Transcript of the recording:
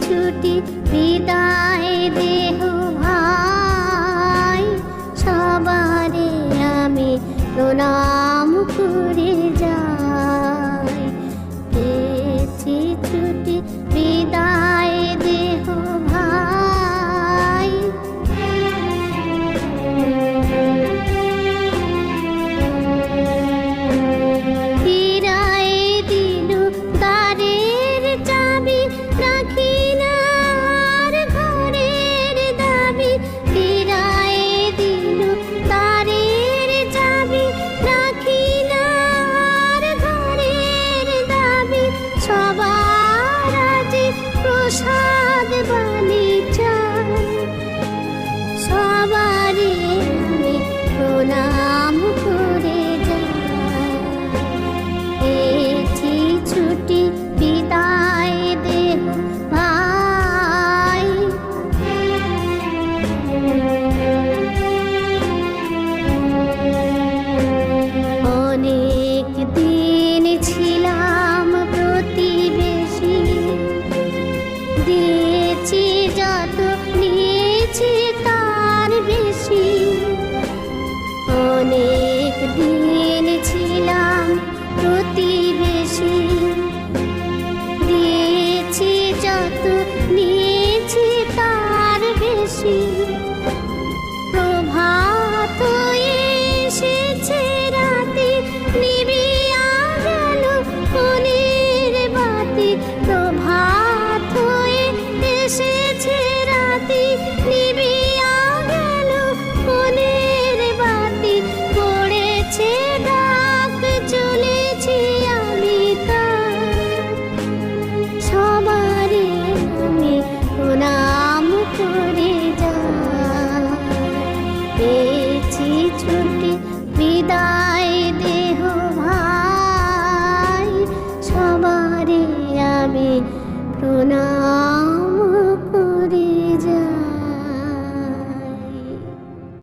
ছুটি বিদায় দেহ ভাই। সবারে আমি প্রণাম করে। প্রসাদ বাণী। গেছে তার বেশি। অনেক দিন ছিলাম প্রতিবেশী। দিয়েছি যত নিয়েছি তার বেশি। প্রভাত এসেছে রাতে নিবি গেল মনের বাতি। প্রভাত এসে No.